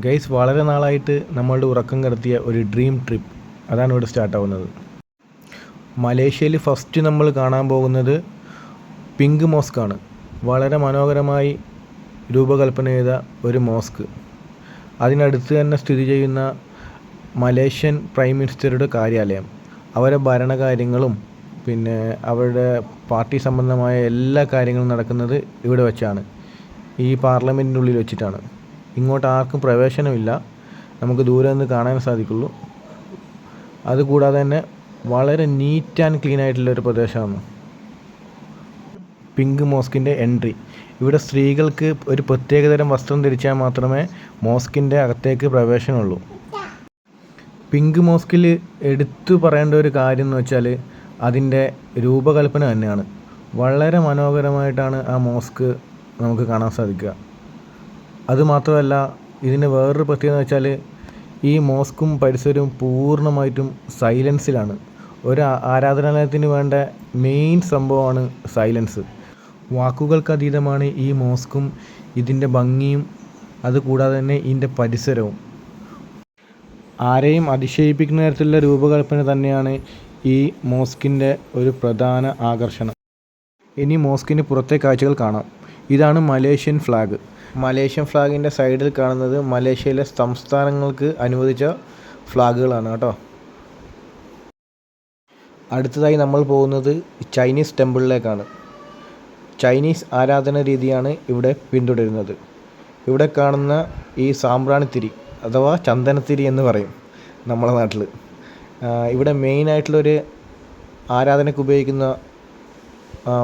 Guys വളരെ നാളായിട്ട് നമ്മളുടെ ഉറക്കം കടത്തിയ ഒരു ഡ്രീം ട്രിപ്പ് അതാണ് ഇവിടെ സ്റ്റാർട്ടാവുന്നത് മലേഷ്യയിൽ ഫസ്റ്റ് നമ്മൾ കാണാൻ പോകുന്നത് പിങ്ക് മോസ്ക് ആണ്. വളരെ മനോഹരമായി രൂപകൽപ്പന ചെയ്ത ഒരു മോസ്ക് അതിനടുത്ത് തന്നെ സ്ഥിതി ചെയ്യുന്ന മലേഷ്യൻ പ്രൈം മിനിസ്റ്ററുടെ കാര്യാലയം. അവരെ ഭരണകാര്യങ്ങളും പിന്നെ അവരുടെ പാർട്ടി സംബന്ധമായ എല്ലാ കാര്യങ്ങളും നടക്കുന്നത് ഇവിടെ വെച്ചാണ്. ഈ പാർലമെന്റിനുള്ളിൽ വെച്ചിട്ടാണ്. ഇങ്ങോട്ട് ആർക്കും പ്രവേശനമില്ല. നമുക്ക് ദൂരെ നിന്ന് കാണാൻ സാധിക്കുള്ളൂ. അതുകൂടാതെ തന്നെ വളരെ നീറ്റ് ആൻഡ് ക്ലീൻ ആയിട്ടുള്ള ഒരു പ്രദേശമാണ്. പിങ്ക് മോസ്കിന്റെ എൻട്രി ഇവിടെ സ്ത്രീകൾക്ക് ഒരു പ്രത്യേകതരം വസ്ത്രം ധരിച്ചാൽ മാത്രമേ മോസ്കിന്റെ അകത്തേക്ക് പ്രവേശനമുള്ളൂ. പിങ്ക് മോസ്കിൽ എടുത്തു പറയേണ്ട ഒരു കാര്യം എന്ന് വെച്ചാൽ അതിന്റെ രൂപകൽപ്പന തന്നെയാണ്. വളരെ മനോഹരമായിട്ടാണ് ആ മോസ്ക് നമുക്ക് കാണാൻ സാധിക്കുക. അതുമാത്രമല്ല ഇതിന് വേറൊരു പ്രത്യേകത എന്ന് വെച്ചാൽ ഈ മോസ്കും പരിസരവും പൂർണമായിട്ടും സൈലൻസിലാണ്. ഒരു ആരാധനാലയത്തിന് വേണ്ട മെയിൻ സംഭവമാണ് സൈലൻസ്. വാക്കുകൾക്കതീതമാണ് ഈ മോസ്കും ഇതിന്റെ ഭംഗിയും അതുകൂടാതെ തന്നെ ഇതിന്റെ പരിസരവും. ആരെയും അതിശയിപ്പിക്കുന്ന തരത്തിലുള്ള രൂപകൽപ്പന തന്നെയാണ് ഈ മോസ്കിന്റെ ഒരു പ്രധാന ആകർഷണം. ഇനി മോസ്കിന് പുറത്തെ കാഴ്ചകൾ കാണാം. ഇതാണ് മലേഷ്യൻ ഫ്ലാഗ്. മലേഷ്യൻ ഫ്ലാഗിന്റെ സൈഡിൽ കാണുന്നത് മലേഷ്യയിലെ സംസ്ഥാനങ്ങൾക്ക് അനുവദിച്ച ഫ്ലാഗുകളാണ് കേട്ടോ. അടുത്തതായി നമ്മൾ പോകുന്നത് ചൈനീസ് ടെമ്പിളിലേക്കാണ്. ചൈനീസ് ആരാധന രീതിയാണ് ഇവിടെ പിന്തുടരുന്നത്. ഇവിടെ കാണുന്ന ഈ സാമ്പ്രാണിത്തിരി അഥവാ ചന്ദനത്തിരി എന്ന് പറയും നമ്മളെ നാട്ടിൽ ഇവിടെ മെയിനായിട്ടുള്ളൊരു ആരാധനയ്ക്ക് ഉപയോഗിക്കുന്ന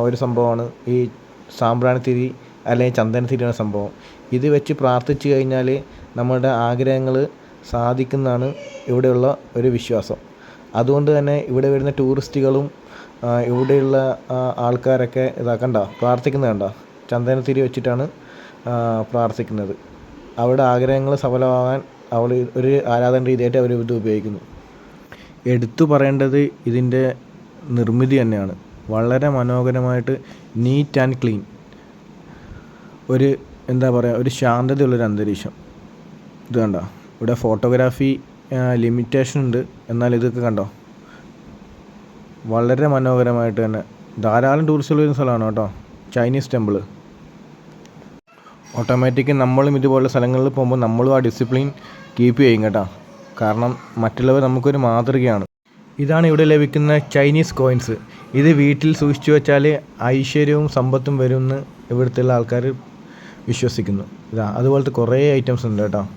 ഒരു സംഭവമാണ് ഈ സാമ്പ്രാണിത്തിരി അല്ലെങ്കിൽ ചന്ദനത്തിരി തിരിയണ സംഭവം. ഇത് വെച്ച് പ്രാർത്ഥിച്ചു കഴിഞ്ഞാൽ നമ്മുടെ ആഗ്രഹങ്ങൾ സാധിക്കുന്നതാണ് ഇവിടെയുള്ള ഒരു വിശ്വാസം. അതുകൊണ്ട് തന്നെ ഇവിടെ വരുന്ന ടൂറിസ്റ്റുകളും ഇവിടെയുള്ള ആൾക്കാരൊക്കെ ആൾക്കാരൊക്കെ ഇതാക്കണ്ട പ്രാർത്ഥിക്കുന്നത് കണ്ട? ചന്ദനത്തിരി വെച്ചിട്ടാണ് പ്രാർത്ഥിക്കുന്നത്. അവരുടെ ആഗ്രഹങ്ങൾ സഫലമാകാൻ അവൾ ഒരു ആരാധന രീതിയായിട്ട് അവർ ഇത് ഉപയോഗിക്കുന്നു. എടുത്തു പറയേണ്ടത് ഇതിന്റെ നിർമ്മിതി തന്നെയാണ്. വളരെ മനോഹരമായിട്ട് നീറ്റ് ആൻഡ് ക്ലീൻ. ഒരു എന്താ പറയുക ഒരു ശാന്തതയുള്ളൊരു അന്തരീക്ഷം. ഇത് കണ്ടോ? ഇവിടെ ഫോട്ടോഗ്രാഫി ലിമിറ്റേഷൻ ഉണ്ട്. എന്നാൽ ഇതൊക്കെ കണ്ടോ? വളരെ മനോഹരമായിട്ട് തന്നെ. ധാരാളം ടൂറിസ്റ്റുകൾ വരുന്ന സ്ഥലമാണ് കേട്ടോ. ചൈനീസ് ടെമ്പിൾ ഓട്ടോമാറ്റിക്ക് നമ്മളും ഇതുപോലുള്ള സ്ഥലങ്ങളിൽ പോകുമ്പോൾ നമ്മളും ആ ഡിസിപ്ലിൻ കീപ്പ് ചെയ്യും കേട്ടോ. കാരണം മറ്റുള്ളവർ നമുക്കൊരു മാതൃകയാണ്. ഇതാണ് ഇവിടെ ലഭിക്കുന്ന ചൈനീസ് കോയിൻസ് ഇത് വീട്ടിൽ സൂക്ഷിച്ചു വെച്ചാൽ ഐശ്വര്യവും സമ്പത്തും വരുമെന്ന് ഇവിടുത്തെ ആൾക്കാർ വിശ്വസിക്കുന്നു. ഇതാ അതുപോലത്തെ കുറേ ഐറ്റംസ് ഉണ്ട് കേട്ടോ.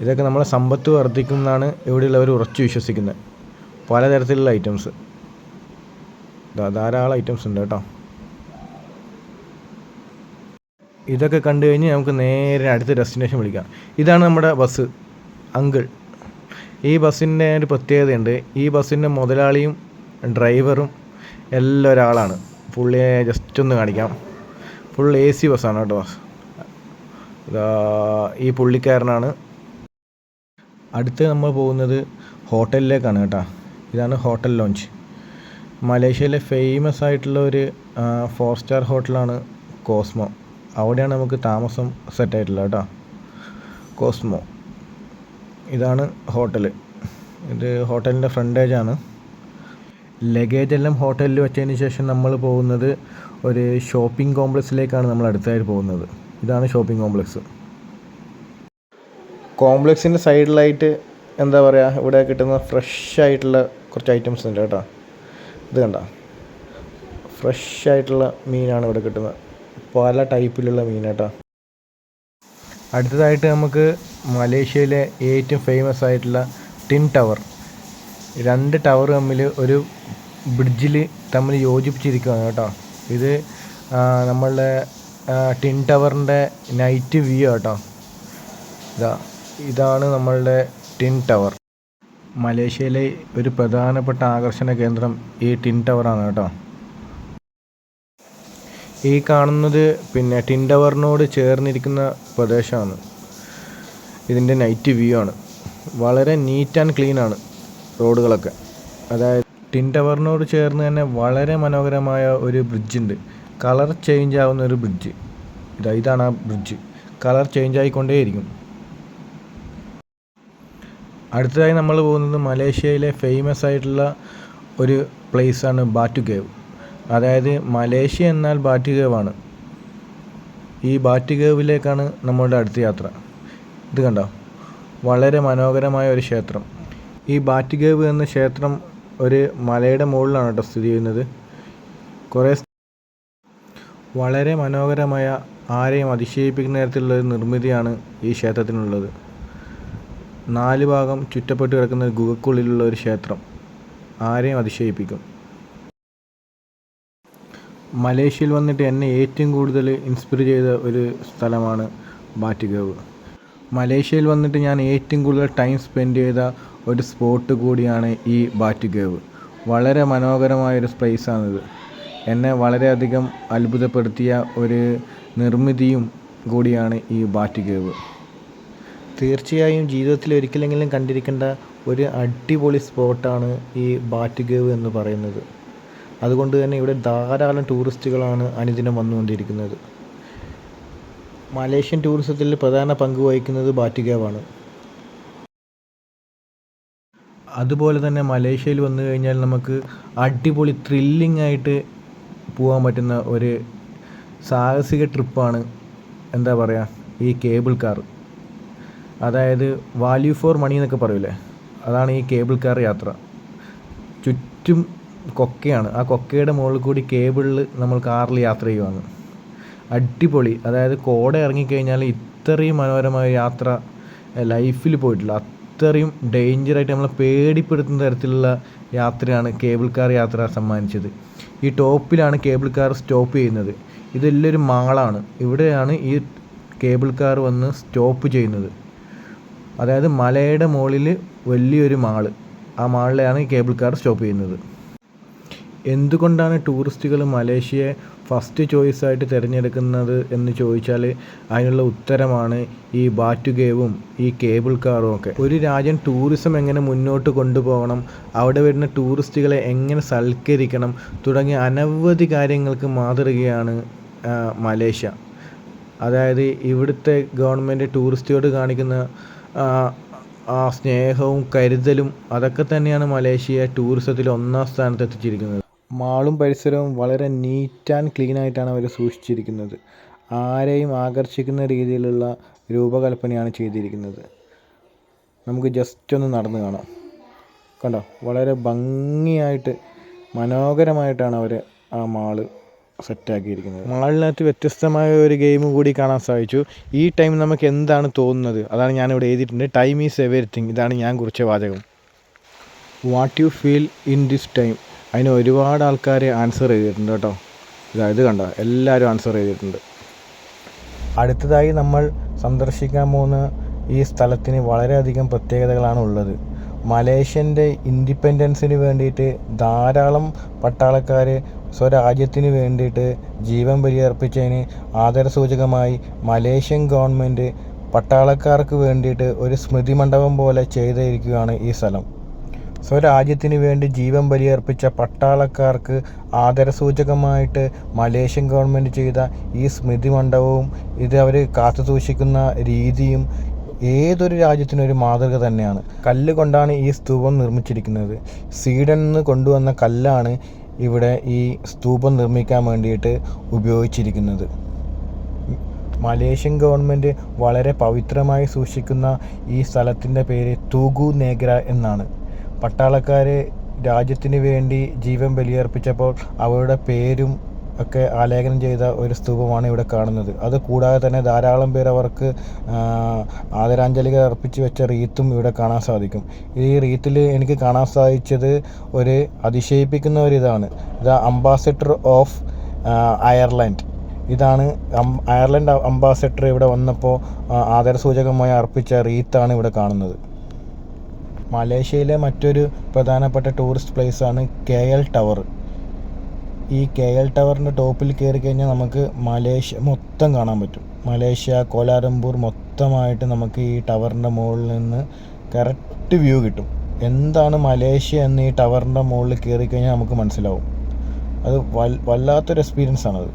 ഇതൊക്കെ നമ്മളെ സമ്പത്ത് വർദ്ധിക്കും എന്നാണ് ഇവിടെയുള്ളവർ ഉറച്ചു വിശ്വസിക്കുന്നത്. പലതരത്തിലുള്ള ഐറ്റംസ് ഇതാ ധാരാളം ഐറ്റംസ് ഉണ്ട് കേട്ടോ. ഇതൊക്കെ കണ്ടു കഴിഞ്ഞ് നമുക്ക് നേരെ അടുത്ത ഡെസ്റ്റിനേഷൻ വിളിക്കാം. ഇതാണ് നമ്മുടെ ബസ് അങ്കിൾ. ഈ ബസ്സിന്റെ ഒരു പ്രത്യേകതയുണ്ട്. ഈ ബസ്സിന്റെ മുതലാളിയും ഡ്രൈവറും എല്ലാം ഒരാളാണ്. പുള്ളിയെ ജസ്റ്റ് ഒന്ന് കാണിക്കാം. ഫുൾ എ സി ബസ്സാണ് കേട്ടോ ഇതാ ഈ പുള്ളിക്കാരനാണ്. അടുത്ത് നമ്മൾ പോകുന്നത് ഹോട്ടലിലേക്കാണ് കേട്ടോ. ഇതാണ് ഹോട്ടൽ ലോഞ്ച്. മലേഷ്യയിലെ ഫേമസ് ആയിട്ടുള്ള ഒരു ഫോർ സ്റ്റാർ ഹോട്ടലാണ് കോസ്മോ. അവിടെയാണ് നമുക്ക് താമസം സെറ്റ് ആയിട്ടുള്ളത് കേട്ടോ. കോസ്മോ. ഇതാണ് ഹോട്ടൽ. ഇത് ഹോട്ടലിന്റെ ഫ്രണ്ടേജാണ് ലഗേജ് എല്ലാം ഹോട്ടലിൽ വെച്ചതിന് ശേഷം നമ്മൾ പോകുന്നത് ഒരു ഷോപ്പിംഗ് കോംപ്ലക്സിലേക്കാണ് നമ്മൾ അടുത്തായിട്ട് പോകുന്നത്. ഇതാണ് ഷോപ്പിംഗ് കോംപ്ലക്സ്. കോംപ്ലക്സിന്റെ സൈഡിലായിട്ട് എന്താ പറയുക ഇവിടെ കിട്ടുന്ന ഫ്രഷ് ആയിട്ടുള്ള കുറച്ച് ഐറ്റംസ് ഉണ്ട് കേട്ടോ. ഇത് കണ്ട? ഫ്രഷ് ആയിട്ടുള്ള മീനാണ് ഇവിടെ കിട്ടുന്നത്. പല ടൈപ്പിലുള്ള മീൻ കേട്ടോ. അടുത്തതായിട്ട് നമുക്ക് മലേഷ്യയിലെ ഏറ്റവും ഫേമസ് ആയിട്ടുള്ള ടിൻ ടവർ. രണ്ട് ടവർ തമ്മിൽ ഒരു ബ്രിഡ്ജിൽ തമ്മിൽ യോജിപ്പിച്ചിരിക്കുകയാണ് കേട്ടോ. ഇത് നമ്മളുടെ ടിൻ ടവറിന്റെ നൈറ്റ് വ്യൂ കേട്ടോ ഇതാ ഇതാണ് നമ്മളുടെ ടിൻ ടവർ. മലേഷ്യയിലെ ഒരു പ്രധാനപ്പെട്ട ആകർഷണ കേന്ദ്രം ഈ ടിൻ ടവറാണ് കേട്ടോ. ഈ കാണുന്നത് പിന്നെ ടിൻ ടവറിനോട് ചേർന്നിരിക്കുന്ന പ്രദേശമാണ്. ഇതിന്റെ നൈറ്റ് വ്യൂ ആണ്. വളരെ നീറ്റ് ആൻഡ് ക്ലീൻ ആണ് റോഡുകളൊക്കെ. അതായത് ടിൻ ടവറിനോട് ചേർന്ന് തന്നെ വളരെ മനോഹരമായ ഒരു ബ്രിഡ്ജ് ഉണ്ട്. കളർ ചേഞ്ച് ആവുന്ന ഒരു ബ്രിഡ്ജ് ഇതാ ഇതാണ് ആ ബ്രിഡ്ജ് കളർ ചേഞ്ച് ആയിക്കൊണ്ടേയിരിക്കും. അടുത്തതായി നമ്മൾ പോകുന്നത് മലേഷ്യയിലെ ഫേമസ് ആയിട്ടുള്ള ഒരു പ്ലേസാണ് ബാറ്റു കേവ് അതായത് മലേഷ്യ എന്നാൽ ബാറ്റു കേവ് ആണ്. ഈ ബാറ്റു കേവിലേക്കാണ് നമ്മളുടെ അടുത്ത യാത്ര. ഇത് കണ്ടോ? വളരെ മനോഹരമായ ഒരു ക്ഷേത്രം. ഈ ബാറ്റു കേവ് എന്ന ക്ഷേത്രം ഒരു മലയുടെ മുകളിലാണ് കേട്ടോ സ്ഥിതി ചെയ്യുന്നത്. കുറേ വളരെ മനോഹരമായ ആരെയും അതിശയിപ്പിക്കുന്ന തരത്തിലുള്ള ഒരു നിർമ്മിതിയാണ് ഈ ക്ഷേത്രത്തിനുള്ളത്. നാല് ഭാഗം ചുറ്റപ്പെട്ട് കിടക്കുന്ന ഒരു ഗുഹയ്ക്കുള്ളിലുള്ള ഒരു ക്ഷേത്രം ആരെയും അതിശയിപ്പിക്കും. മലേഷ്യയിൽ വന്നിട്ട് എന്നെ ഏറ്റവും കൂടുതൽ ഇൻസ്പയർ ചെയ്ത ഒരു സ്ഥലമാണ് ബാറ്റുകേവ്. മലേഷ്യയിൽ വന്നിട്ട് ഞാൻ ഏറ്റവും കൂടുതൽ ടൈം സ്പെൻഡ് ചെയ്ത ഒരു സ്പോട്ട് കൂടിയാണ് ഈ ബാറ്റുകേവ്. വളരെ മനോഹരമായ ഒരു സ്പേസാണിത് എന്നെ വളരെയധികം അത്ഭുതപ്പെടുത്തിയ ഒരു നിർമ്മിതിയും കൂടിയാണ് ഈ ബാറ്റ് കേവ്. തീർച്ചയായും ജീവിതത്തിൽ ഒരിക്കലെങ്കിലും കണ്ടിരിക്കേണ്ട ഒരു അടിപൊളി സ്പോട്ടാണ് ഈ ബാറ്റ് കേവ് എന്ന് പറയുന്നത്. അതുകൊണ്ട് തന്നെ ഇവിടെ ധാരാളം ടൂറിസ്റ്റുകളാണ് അനുദിനം വന്നുകൊണ്ടിരിക്കുന്നത്. മലേഷ്യൻ ടൂറിസത്തിൽ പ്രധാന പങ്ക് വഹിക്കുന്നത് ബാറ്റ് കേവാണ്. അതുപോലെ തന്നെ മലേഷ്യയിൽ വന്നു കഴിഞ്ഞാൽ നമുക്ക് അടിപൊളി ത്രില്ലിംഗ് ആയിട്ട് പോകാൻ പറ്റുന്ന ഒരു സാഹസിക ട്രിപ്പാണ് എന്താ പറയുക ഈ കേബിൾ കാർ. അതായത് വാല്യൂ ഫോർ മണി എന്നൊക്കെ പറയൂലേ അതാണ് ഈ കേബിൾ കാർ യാത്ര. ചുറ്റും കൊക്കയാണ്. ആ കൊക്കയുടെ മുകളിൽ കൂടി കേബിളിൽ നമ്മൾ കാറിൽ യാത്ര ചെയ്യുവാണ്. അടിപൊളി. അതായത് കോട ഇറങ്ങിക്കഴിഞ്ഞാൽ ഇത്രയും മനോഹരമായ യാത്ര ലൈഫിൽ പോയിട്ടില്ല. അത്രയും ഡേഞ്ചറായിട്ട് നമ്മളെ പേടിപ്പെടുത്തുന്ന തരത്തിലുള്ള യാത്രയാണ് കേബിൾ കാർ യാത്ര സമ്മാനിച്ചത്. ഈ ടോപ്പിലാണ് കേബിൾ കാർ സ്റ്റോപ്പ് ചെയ്യുന്നത്. ഇതെല്ലൊരു മാളാണ്. ഇവിടെയാണ് ഈ കേബിൾ കാർ വന്ന് സ്റ്റോപ്പ് ചെയ്യുന്നത്. അതായത് മലയുടെ മുകളിൽ വലിയൊരു മാൾ. ആ മാളിലാണ് ഈ കേബിൾ കാർ സ്റ്റോപ്പ് ചെയ്യുന്നത്. എന്തുകൊണ്ടാണ് ടൂറിസ്റ്റുകൾ മലേഷ്യയെ ഫസ്റ്റ് ചോയ്സ് ആയിട്ട് തിരഞ്ഞെടുക്കുന്നത് എന്ന് ചോദിച്ചാൽ അതിനുള്ള ഉത്തരമാണ് ഈ ബാറ്റുകേവും ഈ കേബിൾ കാറും ഒക്കെ. ഒരു രാജ്യം ടൂറിസം എങ്ങനെ മുന്നോട്ട് കൊണ്ടുപോകണം അവിടെ വരുന്ന ടൂറിസ്റ്റുകളെ എങ്ങനെ സൽക്കരിക്കണം തുടങ്ങിയ അനവധി കാര്യങ്ങൾക്ക് മാതൃകയാണ് മലേഷ്യ. അതായത് ഇവിടുത്തെ ഗവൺമെന്റ് ടൂറിസ്റ്റുകളോട് കാണിക്കുന്ന ആ സ്നേഹവും കരുതലും അതൊക്കെ തന്നെയാണ് മലേഷ്യ ടൂറിസത്തിൽ ഒന്നാം സ്ഥാനത്ത് എത്തിച്ചിരിക്കുന്നത്. മാളും പരിസരവും വളരെ നീറ്റ് ആൻഡ് ക്ലീൻ ആയിട്ടാണ് അവർ സൂക്ഷിച്ചിരിക്കുന്നത്. ആരെയും ആകർഷിക്കുന്ന രീതിയിലുള്ള രൂപകൽപ്പനയാണ് ചെയ്തിരിക്കുന്നത്. നമുക്ക് ജസ്റ്റ് ഒന്ന് നടന്നു കാണാം. കണ്ടോ? വളരെ ഭംഗിയായിട്ട് മനോഹരമായിട്ടാണ് അവർ ആ മാൾ സെറ്റാക്കിയിരിക്കുന്നത്. മാളിനകത്ത് വ്യത്യസ്തമായ ഒരു ഗെയിം കൂടി കാണാൻ സാധിച്ചു. ഈ ടൈം നമുക്ക് എന്താണ് തോന്നുന്നത്? അതാണ് ഞാനിവിടെ എഴുതിയിട്ടുണ്ട്. ടൈം ഈസ് എവരിത്തിങ് ഇതാണ് ഞാൻ കുറിച്ച വാചകം. What you feel in this time അതിന് ഒരുപാട് ആൾക്കാർ ആൻസർ ചെയ്തിട്ടുണ്ട് കേട്ടോ. ഇതാ ഇത് കണ്ടോ? എല്ലാവരും ആൻസർ ചെയ്തിട്ടുണ്ട് അടുത്തതായി നമ്മൾ സന്ദർശിക്കാൻ പോകുന്ന ഈ സ്ഥലത്തിന് വളരെയധികം പ്രത്യേകതകളാണ് ഉള്ളത്. മലേഷ്യന്റെ ഇൻഡിപെൻഡൻസിന് വേണ്ടിയിട്ട് ധാരാളം പട്ടാളക്കാർ സ്വരാജ്യത്തിന് വേണ്ടിയിട്ട് ജീവൻ ബലിയർപ്പിച്ചതിന് ആദരസൂചകമായി മലേഷ്യൻ ഗവൺമെന്റ് പട്ടാളക്കാർക്ക് വേണ്ടിയിട്ട് ഒരു സ്മൃതി മണ്ഡപം പോലെ ചെയ്തിരിക്കുകയാണ് ഈ സ്ഥലം. സ്വരാജ്യത്തിന് വേണ്ടി ജീവൻ ബലിയർപ്പിച്ച പട്ടാളക്കാർക്ക് ആദരസൂചകമായിട്ട് മലേഷ്യൻ ഗവൺമെന്റ് ചെയ്ത ഈ സ്മൃതി മണ്ഡപവും ഇത് അവർ കാത്തു സൂക്ഷിക്കുന്ന രീതിയും ഏതൊരു രാജ്യത്തിനും ഒരു മാതൃക തന്നെയാണ്. കല്ല് കൊണ്ടാണ് ഈ സ്തൂപം നിർമ്മിച്ചിരിക്കുന്നത്. സ്വീഡനിൽ നിന്ന് കൊണ്ടുവന്ന കല്ലാണ് ഇവിടെ ഈ സ്തൂപം നിർമ്മിക്കാൻ വേണ്ടിയിട്ട് ഉപയോഗിച്ചിരിക്കുന്നത്. മലേഷ്യൻ ഗവൺമെന്റ് വളരെ പവിത്രമായി സൂക്ഷിക്കുന്ന ഈ സ്ഥലത്തിന്റെ പേര് തൂഗു നേഗ്ര എന്നാണ്. പട്ടാളക്കാർ രാജ്യത്തിന് വേണ്ടി ജീവൻ ബലിയർപ്പിച്ചപ്പോൾ അവരുടെ പേരും ഒക്കെ ആലേഖനം ചെയ്ത ഒരു സ്തൂപമാണ് ഇവിടെ കാണുന്നത്. അത് കൂടാതെ തന്നെ ധാരാളം പേർ അവർക്ക് ആദരാഞ്ജലികൾ അർപ്പിച്ച് വെച്ച റീത്തും ഇവിടെ കാണാൻ സാധിക്കും. ഈ റീത്തിൽ എനിക്ക് കാണാൻ സാധിച്ചത് ഒരു അതിശയിപ്പിക്കുന്ന ഒരു ഇതാണ്. ഇത് അംബാസഡർ ഓഫ് അയർലൻഡ്. ഇതാണ് അയർലൻഡ് അംബാസഡർ ഇവിടെ വന്നപ്പോൾ ആദരസൂചകമായി അർപ്പിച്ച റീത്താണ് ഇവിടെ കാണുന്നത്. മലേഷ്യയിലെ മറ്റൊരു പ്രധാനപ്പെട്ട ടൂറിസ്റ്റ് പ്ലേസാണ് കെ എൽ ടവർ ഈ കെ എൽ ടവറിന്റെ ടോപ്പിൽ കയറി കഴിഞ്ഞാൽ നമുക്ക് മലേഷ്യ മൊത്തം കാണാൻ പറ്റും. മലേഷ്യ കോലാലംപൂർ മൊത്തമായിട്ട് നമുക്ക് ഈ ടവറിന്റെ മുകളിൽ നിന്ന് കറക്റ്റ് വ്യൂ കിട്ടും. എന്താണ് മലേഷ്യ എന്ന് ഈ ടവറിന്റെ മുകളിൽ കയറി കഴിഞ്ഞാൽ നമുക്ക് മനസ്സിലാവും. അത് വല്ലാത്തൊരു എക്സ്പീരിയൻസ് ആണത്.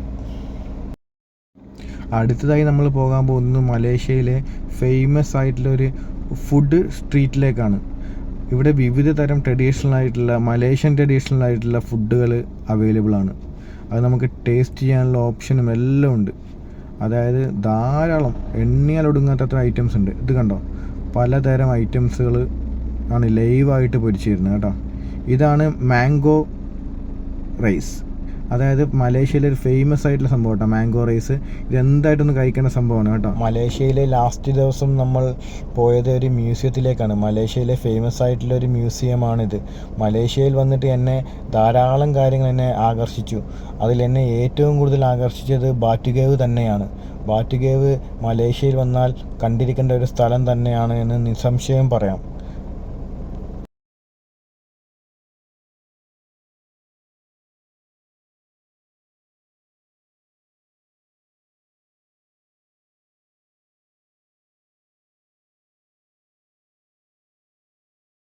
അടുത്തതായി നമ്മൾ പോകാൻ പോകുന്നത് മലേഷ്യയിലെ ഫേമസ് ആയിട്ടുള്ള ഒരു ഫുഡ് സ്ട്രീറ്റിലേക്കാണ് ഇവിടെ വിവിധ തരം ട്രഡീഷണൽ ആയിട്ടുള്ള മലേഷ്യൻ ട്രഡീഷണൽ ആയിട്ടുള്ള ഫുഡുകൾ അവൈലബിൾ ആണ്. അത് നമുക്ക് ടേസ്റ്റ് ചെയ്യാനുള്ള ഓപ്ഷനും എല്ലാം ഉണ്ട്. അതായത് ധാരാളം എണ്ണിയാൽ ഒടുങ്ങാത്തത്ര ഐറ്റംസ് ഉണ്ട്. ഇത് കണ്ടോ? പലതരം ഐറ്റംസുകൾ ആണ് ലൈവായിട്ട് പൊരിച്ചിരുന്നത് കേട്ടോ. ഇതാണ് മാംഗോ റൈസ് അതായത് മലേഷ്യയിലെ ഒരു ഫേമസ് ആയിട്ടുള്ള സംഭവം കേട്ടോ മാംഗോ റൈസ് ഇത് എന്തായിട്ടൊന്ന് കഴിക്കേണ്ട സംഭവമാണ് കേട്ടോ. മലേഷ്യയിലെ ലാസ്റ്റ് ദിവസം നമ്മൾ പോയത് ഒരു മ്യൂസിയത്തിലേക്കാണ് മലേഷ്യയിലെ ഫേമസ് ആയിട്ടുള്ള ഒരു മ്യൂസിയമാണിത് മലേഷ്യയിൽ വന്നിട്ട് എന്നെ ധാരാളം കാര്യങ്ങൾ എന്നെ ആകർഷിച്ചു. അതിൽ എന്നെ ഏറ്റവും കൂടുതൽ ആകർഷിച്ചത് ബാറ്റുകേവ് തന്നെയാണ്. ബാറ്റുകേവ് മലേഷ്യയിൽ വന്നാൽ കണ്ടിരിക്കേണ്ട ഒരു സ്ഥലം തന്നെയാണ് എന്ന് നിസ്സംശയം പറയാം.